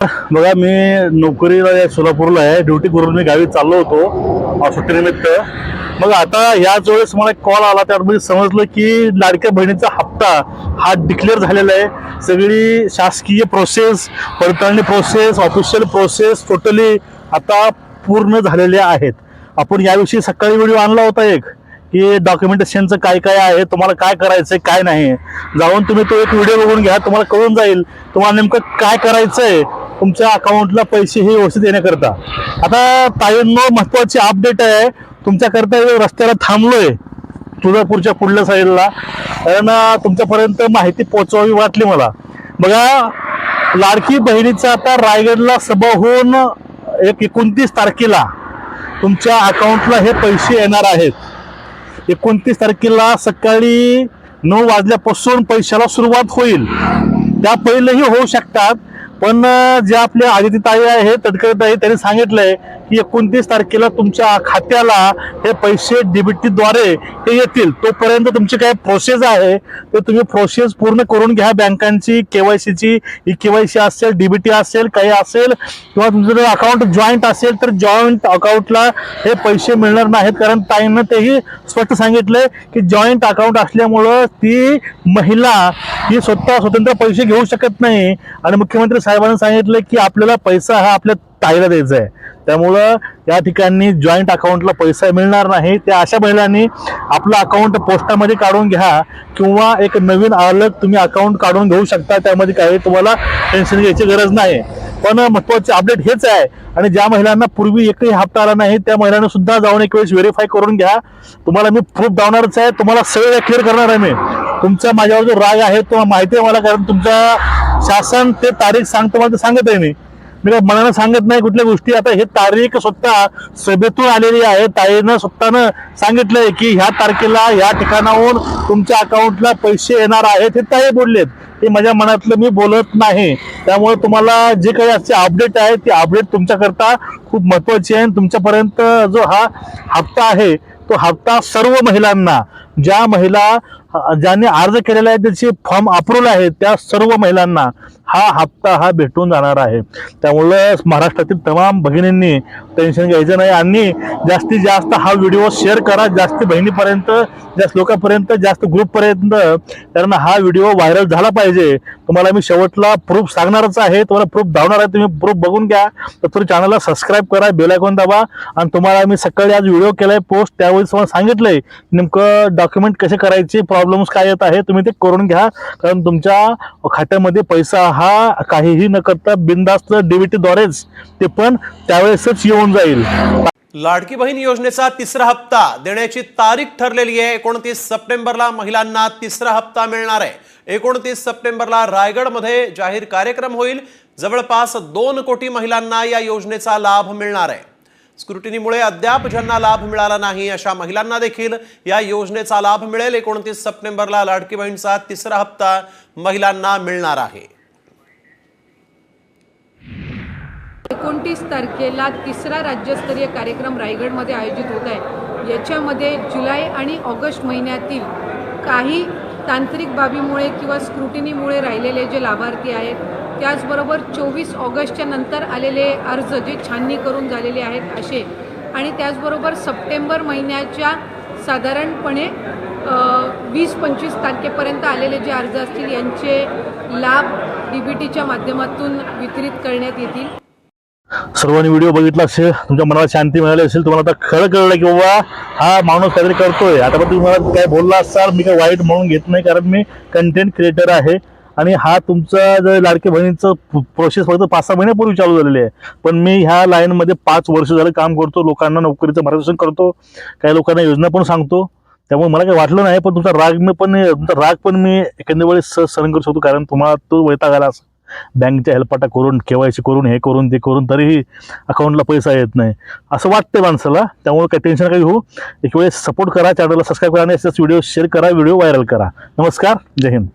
बघा मी नोकरीला या सोलापूरला आहे. ड्युटी करून मी गावी चाललो होतो सुट्टीनिमित्त मग आता याच वेळेस मला एक कॉल आला त्यामध्ये समजलं की लाडक्या बहिणीचा हप्ता हा डिक्लेअर झालेला आहे. सगळी शासकीय प्रोसेस पडताळणी प्रोसेस ऑफिशियल प्रोसेस टोटली आता पूर्ण झालेल्या आहेत. आपण याविषयी सकाळी व्हिडिओ आणला होता एक की डॉक्युमेंटेशनचं काय काय आहे तुम्हाला काय करायचं काय नाही. जाऊन तुम्ही तो एक व्हिडिओ बघून घ्या तुम्हाला कळून जाईल तुम्हाला नेमकं काय करायचं आहे तुमच्या अकाउंटला पैसे हे व्यवस्थित येण्याकरता. आता ताईंनो महत्वाची अपडेट आहे. तुमच्याकरता रस्त्याला थांबलोय. तुळजापूरच्या पुढल्या साईडला कारण तुमच्यापर्यंत माहिती पोहोचवावी वाटली मला. बघा लाडकी बहिणीचा आता रायगडला सभा होऊन एक एकोणतीस तारखेला तुमच्या अकाउंटला हे पैसे येणार आहेत. एकोणतीस तारखेला सकाळी नऊ वाजल्यापासून पैशाला सुरुवात होईल. त्या पहिलेही होऊ शकतात. पण जे आपले आदित्यताई आहे तटकरे ताई त्यांनी सांगितलंय की एकोणतीस तारखेला तुमच्या खात्याला हे पैसे डीबीटीद्वारे ते येतील. तोपर्यंत तुमची काय प्रोसेस आहे. ते तुम्ही प्रोसेस पूर्ण करून घ्या. बँकांची केवायसीची ई केवायसी असेल डीबीटी असेल काही असेल किंवा तुमचं जर अकाउंट जॉईंट असेल तर जॉईंट अकाउंटला हे पैसे मिळणार नाहीत. कारण ताईंना तेही स्पष्ट सांगितलंय की जॉईंट अकाउंट असल्यामुळं ती महिला ही स्वतः स्वतंत्र पैसे घेऊ शकत नाही. आणि मुख्यमंत्री साहेबांनी सांगितलं की आपल्याला पैसा हा आपल्या ताईला द्यायचा आहे. त्यामुळं या ठिकाणी जॉईंट अकाउंटला पैसा मिळणार नाही. त्या अशा महिलांनी आपलं अकाउंट पोस्टामध्ये काढून घ्या किंवा एक नवीन अलग तुम्ही अकाउंट काढून घेऊ शकता. त्यामध्ये काही तुम्हाला टेन्शन घ्यायची गरज नाही. पण महत्त्वाचे अपडेट हेच आहे. आणि ज्या महिलांना पूर्वी एकही हप्ता आला नाही त्या महिलांना सुद्धा जाऊन एक वेळेस व्हेरीफाय करून घ्या. तुम्हाला मी प्रूफ दावणारच आहे. तुम्हाला सगळं क्लिअर करणार आहे मी. तुमचा माझ्यावर जो राग आहे तो माहिती आहे मला कारण तुमचा शासन ते तारीख सांगतो मला ते सांगत आहे मी मी काय मनानं सांगत नाही कुठल्या गोष्टी. आता हे तारीख स्वतः सभेतून आलेली आहे. ताईनं स्वतःनं सांगितलंय की ह्या तारखेला ह्या ठिकाणाहून तुमच्या अकाउंटला पैसे येणार आहेत हे ताई बोललेत. हे माझ्या मनातलं मी बोलत नाही. त्यामुळे तुम्हाला जे काही आजचे अपडेट आहे ते अपडेट तुमच्याकरता खूप महत्वाची आहे. आणि तुमच्यापर्यंत जो हा हप्ता आहे तो हप्ता सर्व महिलांना ज्या महिला ज्यांनी अर्ज केलेला आहे त्याचे फॉर्म अप्रूव्हल आहे त्या सर्व महिलांना हा हप्ता हा भेटून जाणार आहे. त्यामुळं महाराष्ट्रातील तमाम भगिनींनी टेन्शन घ्यायचं नाही आणि जास्तीत जास्त हा व्हिडिओ शेअर करा. जास्त बहिणीपर्यंत जास्त लोकांपर्यंत जास्त ग्रुपपर्यंत कारण हा व्हिडिओ व्हायरल झाला पाहिजे. तुम्हाला मी शेवटला प्रूफ सांगणारच आहे. तुम्हाला प्रूफ धावणार आहे तुम्ही प्रूफ बघून घ्या. तर तुम्ही चॅनलला सबस्क्राईब करा बेलायकॉन दाबा. आणि तुम्हाला मी सकाळी आज व्हिडिओ केलाय पोस्ट त्यावेळी तुम्हाला सांगितलंय. नेमकं डॉक्युमेंट कसे करायचे प्रॉब्लेम्स काय येत आहे तुम्ही ते करून घ्या. कारण तुमच्या खात्यामध्ये पैसा हा काहीही न करता बिनधास्त द्वारेच ते पण त्यावेळेसच येऊन जाईल. लाडकी बहीण योजनेचा तिसरा हप्ता देण्याची तारीख ठरलेली आहे. एकोणतीस सप्टेंबरला महिलांना तिसरा हप्ता मिळणार आहे. एकोणतीस सप्टेंबरला रायगडमध्ये जाहीर कार्यक्रम होईल. जवळपास दोन कोटी महिलांना या योजनेचा लाभ मिळणार आहे. स्क्रुटिनीमुळे अद्याप ज्यांना लाभ मिळाला नाही अशा महिलांना देखील या योजनेचा लाभ मिळेल. एकोणतीस सप्टेंबरला लाडकी बहीणचा तिसरा हप्ता महिलांना मिळणार आहे. एकोणतीस तारखेला तिसरा राज्यस्तरीय कार्यक्रम रायगडमध्ये आयोजित होत आहे. याच्यामध्ये जुलै आणि ऑगस्ट महिन्यातील काही तांत्रिक बाबीमुळे किंवा स्क्रुटिनीमुळे राहिलेले जे लाभार्थी आहेत त्याचबरोबर चोवीस ऑगस्टच्या नंतर आलेले अर्ज जे छाननी करून झालेले आहेत असे. आणि त्याचबरोबर सप्टेंबर महिन्याच्या साधारणपणे वीस पंचवीस तारखेपर्यंत आलेले जे अर्ज असतील यांचे लाभ डी बी टीच्या माध्यमातून वितरित करण्यात येतील. सर्वांनी व्हिडिओ बघितला असेल तुमच्या मनाला शांती मिळाली असेल तुम्हाला आता खरं कळलं की बाबा हा माणूस काहीतरी करतोय. आता पण तुम्ही मला काय बोलला असाल मी काय वाईट म्हणून घेत नाही कारण मी कंटेंट क्रिएटर आहे. आणि हा तुमचा जर लाडके बहिणीचं प्रोसेस फक्त पाच सहा महिन्यापूर्वी चालू झालेली आहे. पण मी ह्या लाईनमध्ये पाच वर्ष झालं काम करतो लोकांना नोकरीचं मार्गदर्शन करतो काही लोकांना योजना पण सांगतो. त्यामुळे मला काही वाटलं नाही पण तुमचा राग मी पण तुमचा राग पण मी एखाद्या वेळेस सहज सहन करू शकतो कारण तुम्हाला तो वैताग आला असं बँकच्या हेल्पाटा करून केवायसी करून हे करून ते करून तरीही अकाउंटला पैसा येत नाही. असं वाटतंय माणसाला त्यामुळे काही टेन्शन काही होऊ एक वेळेस सपोर्ट करा चॅनलला सबस्क्राईब करा आणि व्हिडिओ शेअर करा व्हिडिओ व्हायरल करा. नमस्कार जय हिंद.